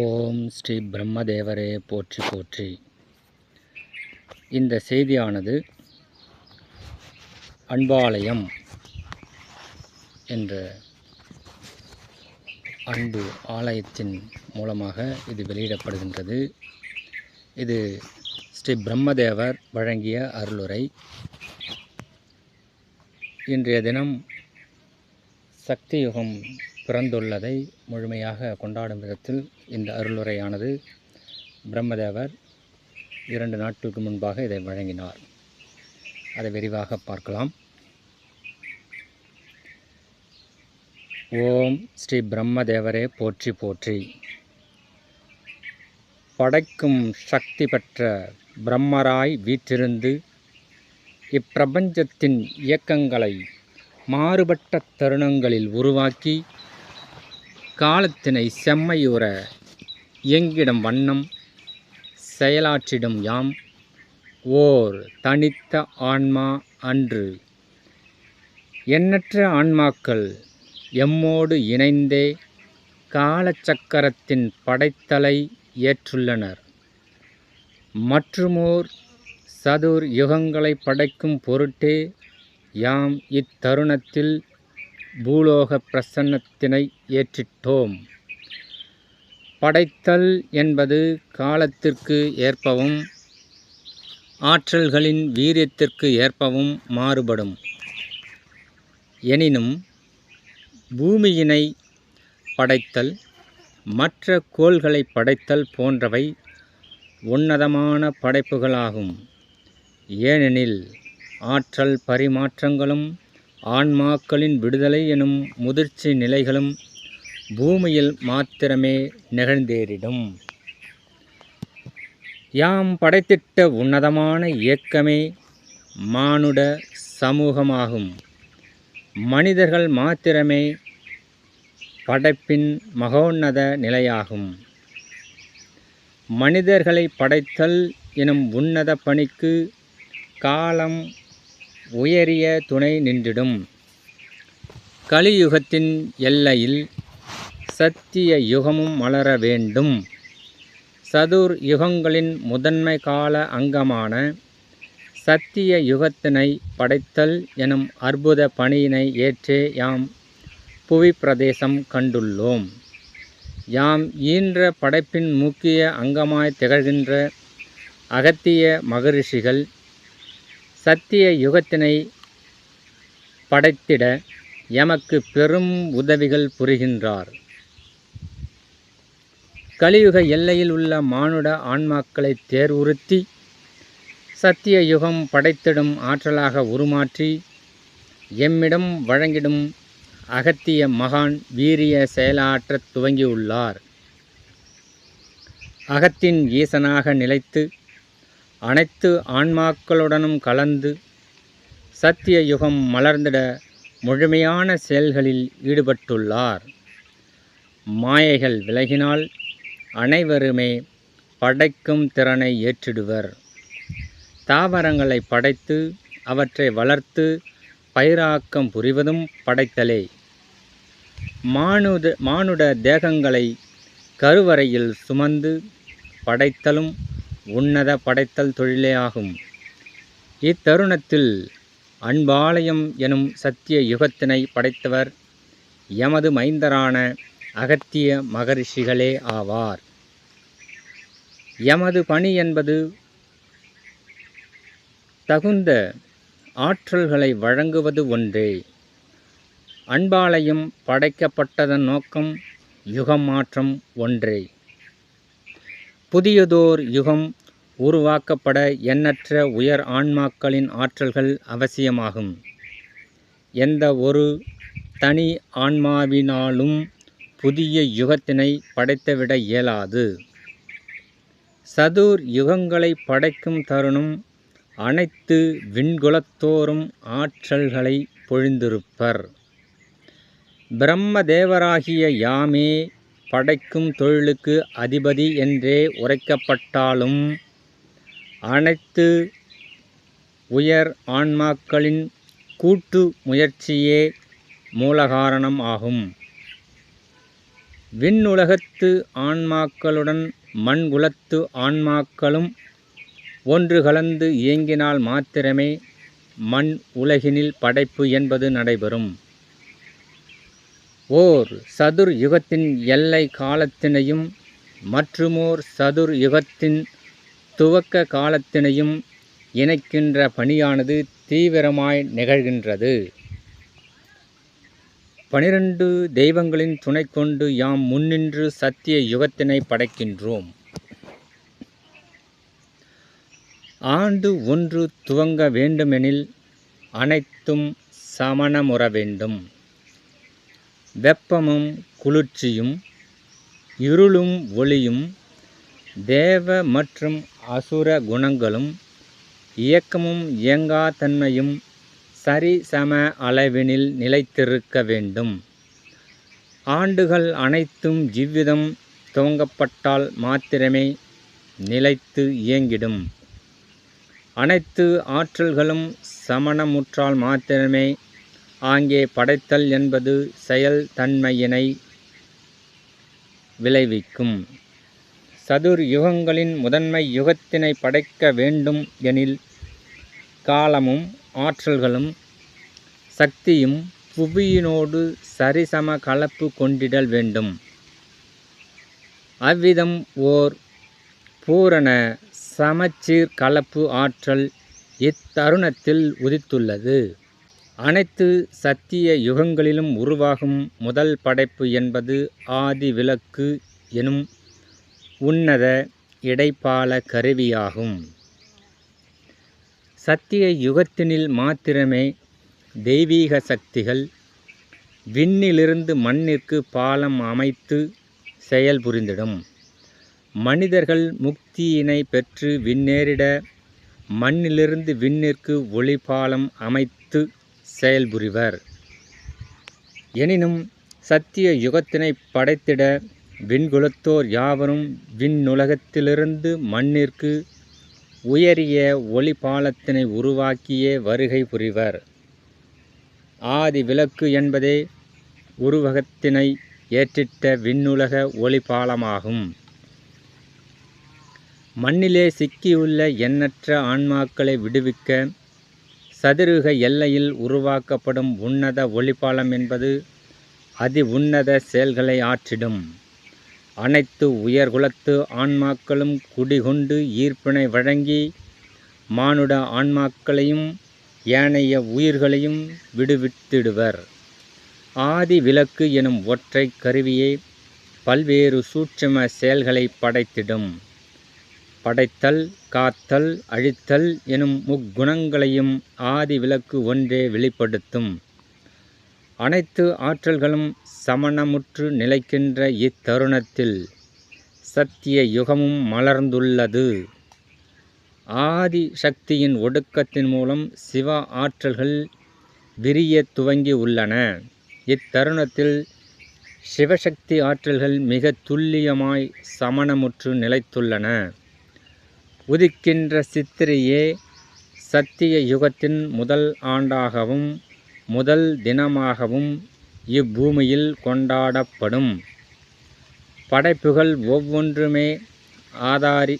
ஓம் ஸ்ரீ பிரம்மதேவரே போற்றி போற்றி. இந்த செய்தியானது அன்பாலயம் என்ற அன்பு ஆலயத்தின் மூலமாக இது வெளியிடப்படுகின்றது. இது ஸ்ரீ பிரம்மதேவர் வழங்கிய அருளுரை. இன்றைய தினம் சக்தி யுகம் பிறந்துள்ளதை முழுமையாக கொண்டாடும் விதத்தில் இந்த அருளுரையானது பிரம்மதேவர் இரண்டு நாட்களுக்கு முன்பாக இதை வழங்கினார். அதை விரிவாக பார்க்கலாம். ஓம் ஸ்ரீ பிரம்மதேவரே போற்றி போற்றி. படைக்கும் சக்தி பெற்ற பிரம்மராய் வீற்றிருந்து இப்பிரபஞ்சத்தின் இயக்கங்களை மாறுபட்ட தருணங்களில் உருவாக்கி காலத்தினை செம்மையுற எங்கிடம் வண்ணம் செயலாற்றிடும் யாம். ஓர் தனித்த ஆன்மா அன்று எண்ணற்ற ஆன்மாக்கள் எம்மோடு இணைந்தே காலச்சக்கரத்தின் படைத்தலை ஏற்றுள்ளனர். மற்றுமோர் சதுர் யுகங்களை படைக்கும் பொருட்டே யாம் இத்தருணத்தில் பூலோக பிரசன்னத்தினை ஏற்றிட்டோம். படைத்தல் என்பது காலத்திற்கு ஏற்பவும் ஆற்றல்களின் வீரியத்திற்கு ஏற்பவும் மாறுபடும். எனினும் பூமியினை படைத்தல் மற்ற கோள்களை படைத்தல் போன்றவை உன்னதமான படைப்புகளாகும். ஏனெனில் ஆற்றல் பரிமாற்றங்களும் ஆன்மாக்களின் விடுதலை எனும் முதிர்ச்சி நிலைகளும் பூமியில் மாத்திரமே நிகழ்ந்தேறிடும். யாம் படைத்திட்ட உன்னதமான இயக்கமே மானுட சமூகமாகும். மனிதர்கள் மாத்திரமே படைப்பின் மகோன்னத நிலையாகும். மனிதர்களை படைத்தல் எனும் உன்னத பணிக்கு காலம் உயரிய துணை நின்றிடும். கலியுகத்தின் எல்லையில் சத்திய யுகமும் மலர வேண்டும். சதுர் யுகங்களின் முதன்மை கால அங்கமான சத்திய யுகத்தினை படைத்தல் எனும் அற்புத பணியினை ஏற்றே யாம் புவி பிரதேசம் கண்டுள்ளோம். யாம் ஈன்ற படைப்பின் முக்கிய அங்கமாய் திகழ்கின்ற அகத்திய மகரிஷிகள் சத்திய யுகத்தினை படைத்திட எமக்கு பெரும் உதவிகள் புரிகின்றார். கலியுக எல்லையில் உள்ள மானுட ஆன்மாக்களை தேர்வுறுத்தி சத்திய யுகம் படைத்திடும் ஆற்றலாக உருமாற்றி எம்மிடம் வழங்கிடும் அகத்திய மகான் வீரிய செயலாற்றத் துவங்கியுள்ளார். அகத்தின் ஈசனாக நிலைத்து அனைத்து ஆன்மாக்களுடனும் கலந்து சத்திய யுகம் மலர்ந்திட முழுமையான செயல்களில் ஈடுபட்டுள்ளார். மாயைகள் விலகினால் அனைவருமே படைக்கும் திறனை ஏற்றிடுவர். தாவரங்களை படைத்து அவற்றை வளர்த்து பயிராக்கம் புரிவதும் படைத்தலே. மானுட மானுட தேகங்களை கருவறையில் சுமந்து படைத்தலும் உன்னத படைத்தல் தொழிலே ஆகும். இத்தருணத்தில் அன்பாலயம் எனும் சத்திய யுகத்தினை படைத்தவர் எமது மைந்தரான அகத்திய மகரிஷிகளே ஆவார். எமது பணி என்பது தகுந்த ஆற்றல்களை வழங்குவது ஒன்றே. அன்பாலயம் படைக்கப்பட்டதன் நோக்கம் யுகம் மாற்றம் ஒன்றே. புதியதோர் யுகம் உருவாக்கப்பட எண்ணற்ற உயர் ஆன்மாக்களின் ஆற்றல்கள் அவசியமாகும். எந்த ஒரு தனி ஆன்மாவினாலும் புதிய யுகத்தினை படைத்துவிட இயலாது. சதுர் யுகங்களை படைக்கும் தருணம் அனைத்து விண்குலத்தோறும் ஆற்றல்களை பொழிந்திருப்பர். பிரம்மதேவராகிய யாமே படைக்கும் தொழிலுக்கு அதிபதி என்றே உரைக்கப்பட்டாலும் அனைத்து உயர் ஆன்மாக்களின் கூட்டு முயற்சியே மூலகாரணம் ஆகும். விண்ணுலகத்து ஆன்மாக்களுடன் மண்குலத்து ஆன்மாக்களும் ஒன்று கலந்து இயங்கினால் மாத்திரமே மண் உலகினில் படைப்பு என்பது நடைபெறும். ஓர் சதுர் யுகத்தின் எல்லை காலத்தினையும் மற்றுமோர் சதுர் யுகத்தின் துவக்க காலத்தினையும் இணைக்கின்ற பணியானது தீவிரமாய் நிகழ்கின்றது. பனிரெண்டு தெய்வங்களின் துணை கொண்டு யாம் முன்னின்று சத்திய யுகத்தினை படைக்கின்றோம். ஆண்டு ஒன்று துவங்க வேண்டுமெனில் அனைத்தும் சமணமுற வேண்டும். வெப்பமும் குளிர்ச்சியும் இருளும் ஒளியும் தேவ மற்றும் அசுர குணங்களும் இயக்கமும் இயங்காத்தன்மையும் சரிசம அளவினில் நிலைத்திருக்க வேண்டும். ஆண்டுகள் அனைத்தும் இவ்விதம் துவங்கப்பட்டால் மாத்திரமே நிலைத்து இயங்கிடும். அனைத்து ஆற்றல்களும் சமணமுற்றால் மாத்திரமே ஆங்கே படைத்தல் என்பது செயல் தன்மையினை விளைவிக்கும். சதுர் யுகங்களின் முதன்மை யுகத்தினை படைக்க வேண்டும் எனில் காலமும் ஆற்றல்களும் சக்தியும் புவியினோடு சரிசம கலப்பு கொண்டிடல் வேண்டும். அவ்விதம் ஓர் பூரண சமச்சீர் கலப்பு ஆற்றல் இத்தருணத்தில் உதித்துள்ளது. அனைத்து சத்திய யுகங்களிலும் உருவாகும் முதல் படைப்பு என்பது ஆதி விளக்கு எனும் உன்னத இடைப்பால கருவியாகும். சத்திய யுகத்தினில் மாத்திரமே தெய்வீக சக்திகள் விண்ணிலிருந்து மண்ணிற்கு பாலம் அமைத்து செயல் புரிந்திடும். மனிதர்கள் முக்தியினை பெற்று விண்ணேறிட மண்ணிலிருந்து விண்ணிற்கு ஒளிபாலம் அமைத்து செயல்புரிவர். எனினும் சத்திய யுகத்தினை படைத்திட விண்குலத்தோர் யாவரும் விண்ணுலகத்திலிருந்து மண்ணிற்கு உயரிய ஒளிபாலத்தினை உருவாக்கியே வருகை புரிவர். ஆதி விளக்கு என்பதே உருவகத்தினை ஏற்றிட்ட விண்ணுலக ஒளிபாலமாகும் மண்ணிலே சிக்கியுள்ள எண்ணற்ற ஆன்மாக்களை விடுவிக்க சதுருக எல்லையில் உருவாக்கப்படும் உன்னத ஒளிபாலம் என்பது அதி உன்னத செயல்களை ஆற்றிடும். அனைத்து உயர்குலத்து ஆன்மாக்களும் குடிகொண்டு ஈர்ப்பினை வழங்கி மானுட ஆன்மாக்களையும் ஏனைய உயிர்களையும் விடுவித்திடுவர். ஆதி விளக்கு எனும் ஒற்றை கருவியே பல்வேறு சூட்சும செயல்களை படைத்திடும். படைத்தல் காத்தல் அழித்தல் எனும் முக்குணங்களையும் ஆதி விளக்கு ஒன்றே வெளிப்படுத்தும். அனைத்து ஆற்றல்களும் சமணமுற்று நிலைக்கின்ற இத்தருணத்தில் சத்திய யுகமும் மலர்ந்துள்ளது. ஆதி சக்தியின் ஒடுக்கத்தின் மூலம் சிவ ஆற்றல்கள் விரிய துவங்கி உள்ளன. இத்தருணத்தில் சிவசக்தி ஆற்றல்கள் மிக துல்லியமாய் சமணமுற்று நிலைத்துள்ளன. உதிக்கின்ற சித்திரையே சத்திய யுகத்தின் முதல் ஆண்டாகவும் முதல் தினமாகவும் இப்பூமியில் கொண்டாடப்படும். படைப்புகள் ஒவ்வொன்றுமே ஆதாரி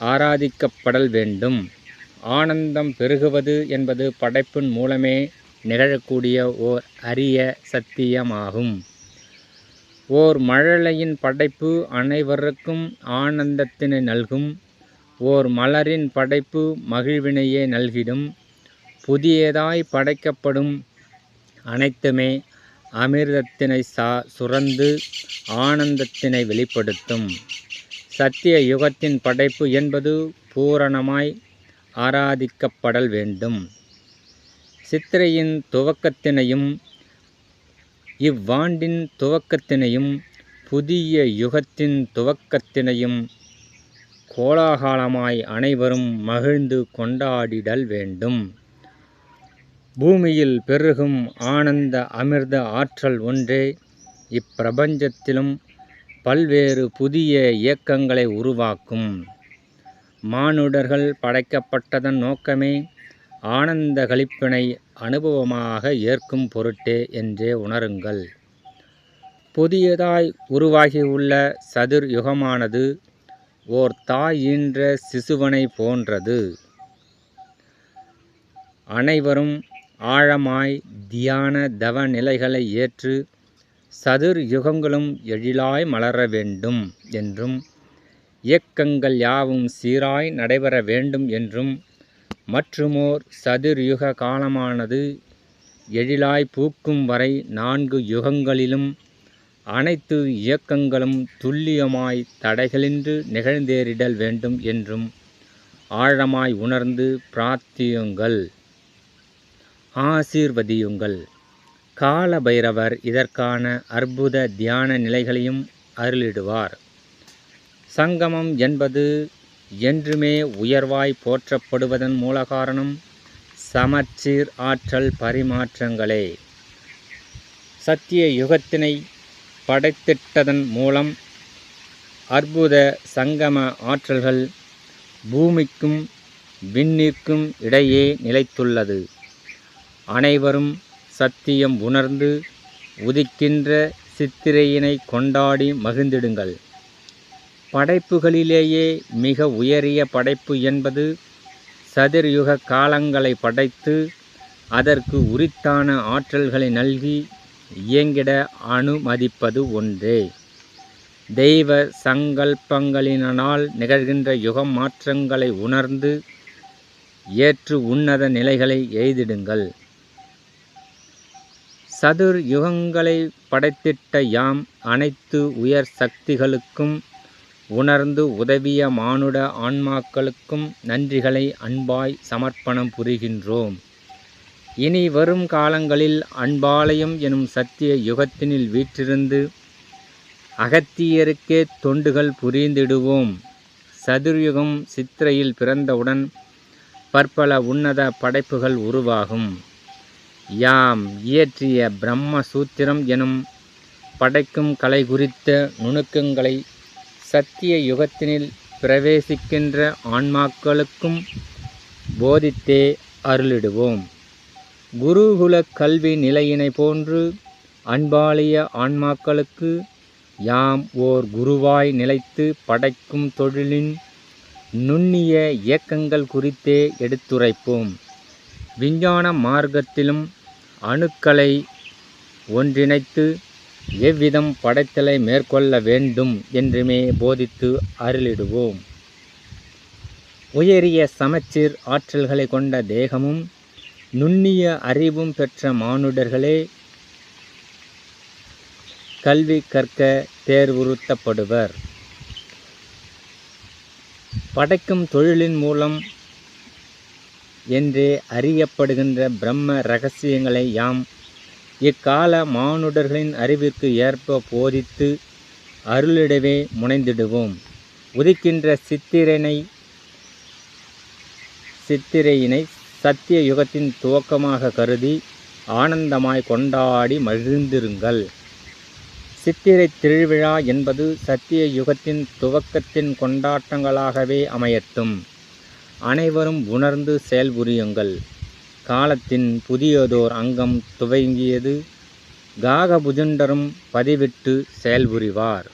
ஆராதிக்கப்படல் வேண்டும். ஆனந்தம் பெருகுவது என்பது படைப்பின் மூலமே நிகழக்கூடிய ஓர் அரிய சத்தியமாகும். ஓர் மழலையின் படைப்பு அனைவருக்கும் ஆனந்தத்தினை நல்கும். ஓர் மலரின் படைப்பு மகிழ்வினையே நல்கிடும். புதியதாய் படைக்கப்படும் அனைத்துமே அமிர்தத்தினை சா சுரந்து ஆனந்தத்தினை வெளிப்படுத்தும். சத்திய யுகத்தின் படைப்பு என்பது பூரணமாய் ஆராதிக்கப்படல் வேண்டும். சித்திரையின் துவக்கத்தினையும் இவ்வாண்டின் துவக்கத்தினையும் புதிய யுகத்தின் துவக்கத்தினையும் கோலாகலமாய் அனைவரும் மகிழ்ந்து கொண்டாடிடல் வேண்டும். பூமியில் பெருகும் ஆனந்த அமிர்த ஆற்றல் ஒன்றே இப்பிரபஞ்சத்திலும் பல்வேறு புதிய இயக்கங்களை உருவாக்கும். மானுடர்கள் படைக்கப்பட்டதன் நோக்கமே ஆனந்த களிப்பினை அனுபவமாக ஏற்கும் பொருட்டே என்றே உணருங்கள். புதியதாய் உருவாகியுள்ள சதுர் யுகமானது ஓர் தாய் ஈன்ற சிசுவனை போன்றது. அனைவரும் ஆழமாய் தியான தவ நிலைகளை ஏற்று சதுர் யுகங்களும் எழிலாய் மலர வேண்டும் என்றும் இயக்கங்கள் யாவும் சீராய் நடைபெற வேண்டும் என்றும் மற்றுமோர் சதுர் யுக காலமானது எழிலாய் பூக்கும் வரை நான்கு யுகங்களிலும் அனைத்து இயக்கங்களும் துல்லியமாய் தடைகளின்றி நிகழ்ந்தேறிடல் வேண்டும் என்றும் ஆழமாய் உணர்ந்து பிரார்த்தியுங்கள். ஆசீர்வதியுங்கள். கால பைரவர் இதற்கான அற்புத தியான நிலைகளையும் அருளிடுவார். சங்கமம் என்பது என்றுமே உயர்வாய் போற்றப்படுவதன் மூல காரணம் சமச்சீர் ஆற்றல் பரிமாற்றங்களே. சத்திய யுகத்தினை படைத்திட்டதன் மூலம் அற்புத சங்கம ஆற்றல்கள் பூமிக்கும் விண்ணிற்கும் இடையே நிலைத்துள்ளது. அனைவரும் சத்தியம் உணர்ந்து உதிக்கின்ற சித்திரையினை கொண்டாடி மகிழ்ந்திடுங்கள். படைப்புகளிலேயே மிக உயரிய படைப்பு என்பது சதிர்யுக காலங்களை படைத்து அதற்கு உரித்தான ஆற்றல்களை நல்கி இயங்கிட அனுமதிப்பது ஒன்றே. தெய்வ சங்கல்பங்களினால் நிகழ்கின்ற யுகம் மாற்றங்களை உணர்ந்து ஏற்று உன்னத நிலைகளை எய்திடுங்கள். சதுர் யுகங்களை படைத்திட்ட யாம் அனைத்து உயர் சக்திகளுக்கும் உணர்ந்து உதவிய மானுட ஆன்மாக்களுக்கும் நன்றிகளை அன்பாய் சமர்ப்பணம் புரிகின்றோம். இனி வரும் காலங்களில் அன்பாலயம் எனும் சத்திய யுகத்தினில் வீற்றிருந்து அகத்தியருக்கே தொண்டுகள் புரிந்திடுவோம். சதுர்யுகம் சித்திரையில் பிறந்தவுடன் பற்பல உன்னத படைப்புகள் உருவாகும். யாம் இயற்றிய பிரம்ம சூத்திரம் எனும் படைக்கும் கலை குறித்த நுணுக்கங்களை சத்திய யுகத்தினில் பிரவேசிக்கின்ற ஆன்மாக்களுக்கும் போதித்தே அருளிடுவோம். குருகுல கல்வி நிலையினை போன்று அன்பாளிய ஆன்மாக்களுக்கு யாம் ஓர் குருவாய் நிலைத்து படைக்கும் தொழிலின் நுண்ணிய இயக்கங்கள் குறித்தே எடுத்துரைப்போம். விஞ்ஞான மார்க்கத்திலும் அணுக்களை ஒன்றிணைத்து எவ்விதம் படைத்தலை மேற்கொள்ள வேண்டும் என்றுமே போதித்து அருளிடுவோம். உயரிய சமச்சீர் ஆற்றல்களை கொண்ட தேகமும் நுண்ணிய அறிவும் பெற்ற மானுடர்களே கல்வி கற்க தேர்வுறுத்தப்படுவர். படைக்கும் தொழிலின் மூலம் என்றே அறியப்படுகின்ற பிரம்ம ரகசியங்களை யாம் இக்கால மானுடர்களின் அறிவிற்கு ஏற்ப போதித்து அருளிடவே முனைந்திடுவோம். உதிக்கின்ற சித்திரனை சித்திரையினை சத்திய யுகத்தின் துவக்கமாக கருதி ஆனந்தமாய் கொண்டாடி மகிழ்ந்திருங்கள். சித்திரை திருவிழா என்பது சத்திய யுகத்தின் துவக்கத்தின் கொண்டாட்டங்களாகவே அமையட்டும். அனைவரும் உணர்ந்து செயல்புரியுங்கள். காலத்தின் புதியதோர் அங்கம் துவங்கியது காகபுஜண்டரும் பதிவிட்டு செயல்புரிவார்.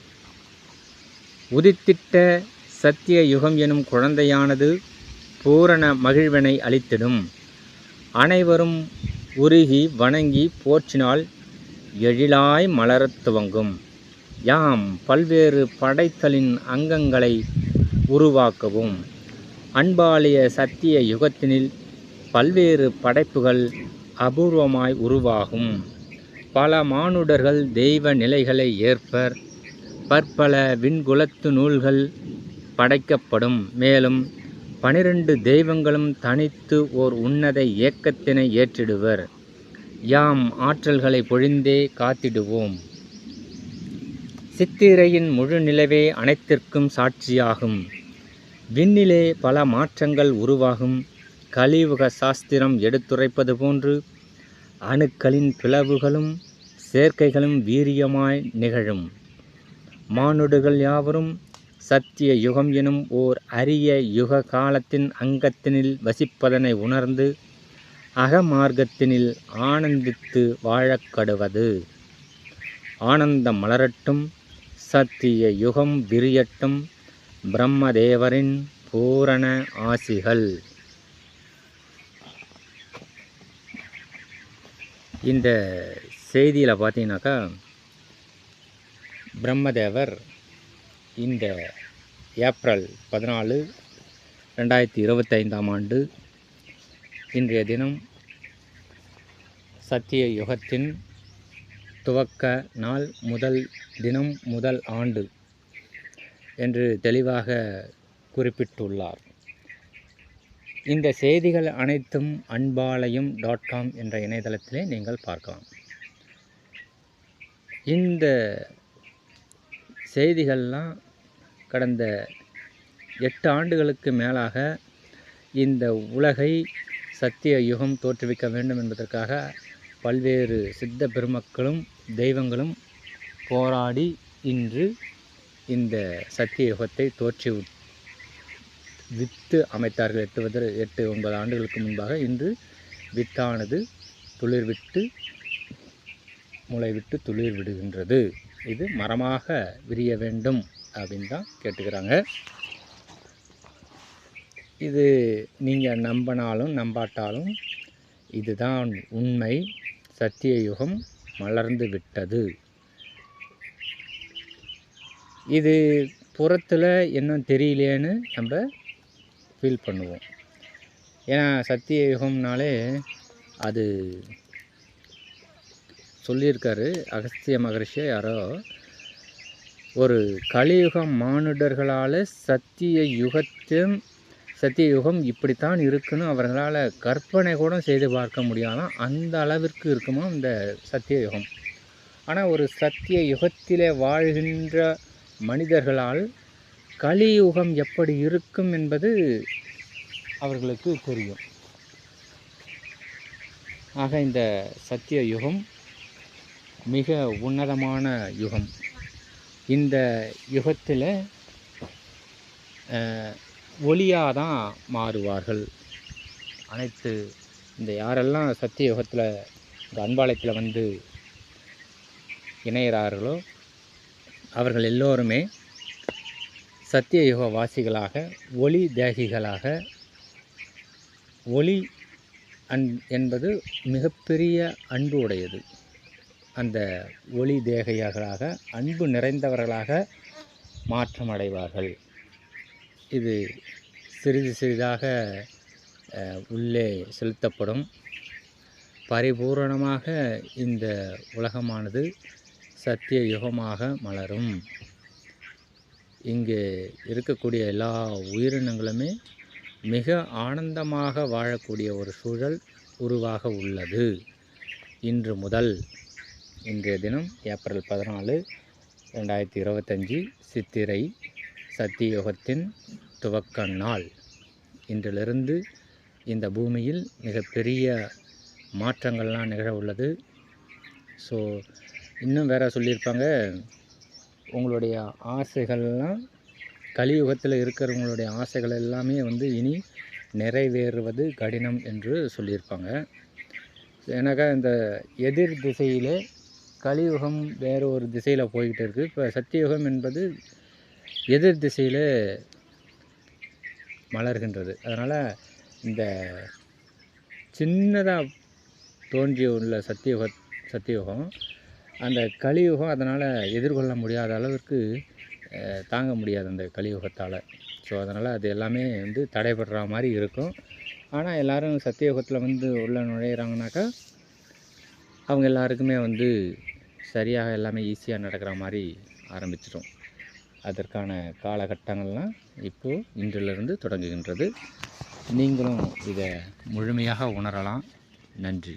உதித்திட்ட சத்திய யுகம் எனும் குழந்தையானது பூரண மகிழ்வினை அளித்திடும். அனைவரும் உருகி வணங்கி போற்றினால் எழிலாய் மலரத் துவங்கும். யாம் பல்வேறு படைத்தலின் அங்கங்களை உருவாக்கவும். அன்பாலிய சத்திய யுகத்தினில் பல்வேறு படைப்புகள் அபூர்வமாய் உருவாகும். பல மானுடர்கள் தெய்வ நிலைகளை ஏற்பர் பற்பல விண்குலத்து நூல்கள் படைக்கப்படும். மேலும் பனிரெண்டு தெய்வங்களும் தனித்து ஓர் உன்னத இயக்கத்தினை ஏற்றிடுவர். யாம் ஆற்றல்களை பொழிந்தே காத்திடுவோம். சித்திரையின் முழு நிலவே அனைத்திற்கும் சாட்சியாகும். விண்ணிலே பல மாற்றங்கள் உருவாகும். கலியுக சாஸ்திரம் எடுத்துரைப்பது போன்று அணுக்களின் பிளவுகளும் சேர்க்கைகளும் வீரியமாய் நிகழும். மானுடுகள் யாவரும் சத்திய யுகம் எனும் ஓர் அரிய யுக காலத்தின் அங்கத்தினில் வசிப்பதனை உணர்ந்து அகமார்க்கத்தினில் ஆனந்தித்து வாழக்கடுவது ஆனந்தம் மலரட்டும் சத்திய யுகம் விரியட்டும் பிரம்மதேவரின் பூரண ஆசிகள். இந்த செய்தியில் பார்த்தீங்கன்னாக்கா பிரம்மதேவர் இந்த ஏப்ரல் பதினாலு ரெண்டாயிரத்தி இருபத்தைந்தாம் ஆண்டு இன்றைய தினம் சத்திய யுகத்தின் துவக்க நாள் முதல் தினம் முதல் ஆண்டு என்று தெளிவாக குறிப்பிட்டுள்ளார். இந்த செய்திகள் அனைத்தும் அன்பாலயம் டாட் காம் என்ற இணையதளத்திலே நீங்கள் பார்க்கலாம். இந்த செய்திகள்லாம் கடந்த எட்டு ஆண்டுகளுக்கு மேலாக இந்த உலகை சத்திய யுகம் தோற்றுவிக்க வேண்டும் என்பதற்காக பல்வேறு சித்த பெருமக்களும் தெய்வங்களும் போராடி இன்று இந்த சத்திய யுகத்தை தோற்றி வித்து அமைத்தார்கள். எட்டு எட்டு ஒன்பது ஆண்டுகளுக்கு முன்பாக இன்று வித்தானது துளிர்விட்டு முளைவிட்டு துளிர் விடுகின்றது. இது மரமாக விரிய வேண்டும். அப்படின்னு தான் கேட்டுக்கிறாங்க. இது நீங்கள் நம்பினாலும் நம்பாட்டாலும் இதுதான் உண்மை. சத்திய யுகம் மலர்ந்து விட்டது. இது புறத்தில் இன்னும் தெரியலேன்னு நம்ம ஃபீல் பண்ணுவோம். ஏன்னா சத்திய யுகம்னாலே அது சொல்லியிருக்காரு அகஸ்திய மகரிஷியை யாரோ ஒரு கலியுக மானுடர்களால் சத்திய யுகத்தின் சத்திய யுகம் இப்படித்தான் இருக்குன்னு அவர்களால் கற்பனை கூட செய்து பார்க்க முடியாதான் அந்த அளவிற்கு இருக்குமா இந்த சத்திய யுகம். ஆனால் ஒரு சத்திய யுகத்திலே வாழ்கின்ற மனிதர்களால் கலியுகம் எப்படி இருக்கும் என்பது அவர்களுக்கு தெரியும். ஆக இந்த சத்திய யுகம் மிக உன்னதமான யுகம். இந்த யுகத்தில் ஒளியாக தான் மாறுவார்கள். அனைத்து இந்த யாரெல்லாம் சத்திய யுகத்தில் இந்த அன்பாலயத்தில் வந்து இணைகிறார்களோ அவர்கள் எல்லோருமே சத்திய யுக வாசிகளாக ஒளி தேகிகளாக ஒளி அன் என்பது மிகப்பெரிய அன்பு உடையது அந்த ஒளி தேகையர்களாக அன்பு நிறைந்தவர்களாக மாற்றம் அடைவார்கள் இது சிறிது சிறிதாக உள்ளே செலுத்தப்படும். பரிபூரணமாக இந்த உலகமானது சத்திய யுகமாக மலரும். இங்கே இருக்கக்கூடிய எல்லா உயிரினங்களுமே மிக ஆனந்தமாக வாழக்கூடிய ஒரு சூழல் உருவாக உள்ளது. இன்று முதல் இன்றைய தினம் ஏப்ரல் பதினாலு ரெண்டாயிரத்தி இருபத்தஞ்சி சித்திரை சத்தியுகத்தின் துவக்க நாள் இன்றிலிருந்து இந்த பூமியில் மிகப்பெரிய மாற்றங்கள்லாம் நிகழ உள்ளது ஸோ இன்னும் வேற சொல்லியிருப்பாங்க உங்களுடைய ஆசைகள்லாம் கலியுகத்தில் இருக்கிறவங்களுடைய ஆசைகள் எல்லாமே வந்து இனி நிறைவேறுவது கடினம் என்று சொல்லியிருப்பாங்க. ஏன்னாக்கா இந்த எதிர் திசையிலே கலியுகம் வேறு ஒரு திசையில் போய்கிட்டு இருக்குது இப்போ சத்தியுகம் என்பது எதிர் திசையில் மலர்கின்றது. அதனால் இந்த சின்னதாக தோன்றி உள்ள சத்தியுக சத்தியுகம் அந்த கலியுகம் அதனால் எதிர்கொள்ள முடியாத அளவிற்கு தாங்க முடியாது அந்த கலியுகத்தால். ஸோ அதனால் அது எல்லாமே வந்து தடைபடுற மாதிரி இருக்கும். ஆனால் எல்லோரும் சத்தியுகத்தில் வந்து உள்ளே நுழையிறாங்கனாக்கா அவங்க எல்லாருக்குமே வந்து சரியாக எல்லாமே ஈஸியாக நடக்கிற மாதிரி ஆரம்பிச்சிடும் அதற்கான காலகட்டங்கள்லாம் இப்போது இன்றிலிருந்து தொடங்குகின்றது. நீங்களும் இதை முழுமையாக உணரலாம். நன்றி.